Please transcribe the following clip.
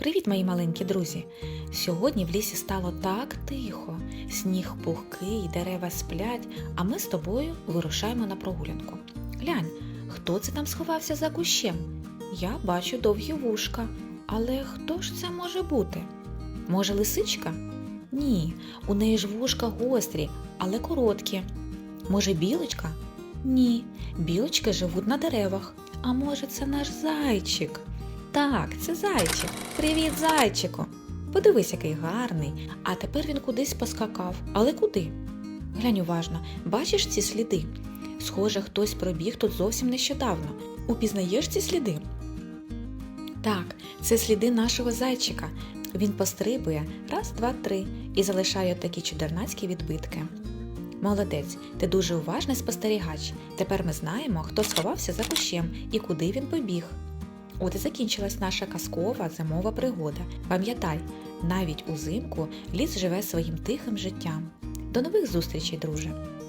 Привіт, мої маленькі друзі! Сьогодні в лісі стало так тихо, сніг пухкий, дерева сплять, а ми з тобою вирушаємо на прогулянку. Глянь, хто це там сховався за кущем? Я бачу довгі вушка, але хто ж це може бути? Може, лисичка? Ні, у неї ж вушка гострі, але короткі. Може, білочка? Ні, білочки живуть на деревах. А може, це наш зайчик? Так, це зайчик. Привіт, зайчику. Подивись, який гарний. А тепер він кудись поскакав. Але куди? Глянь уважно, бачиш ці сліди? Схоже, хтось пробіг тут зовсім нещодавно. Упізнаєш ці сліди? Так, це сліди нашого зайчика. Він пострибує раз, два, три і залишає такі чудернацькі відбитки. Молодець, ти дуже уважний спостерігач. Тепер ми знаємо, хто сховався за кущем і куди він побіг. От і закінчилась наша казкова зимова пригода. Пам'ятай, навіть узимку ліс живе своїм тихим життям. До нових зустрічей, друже!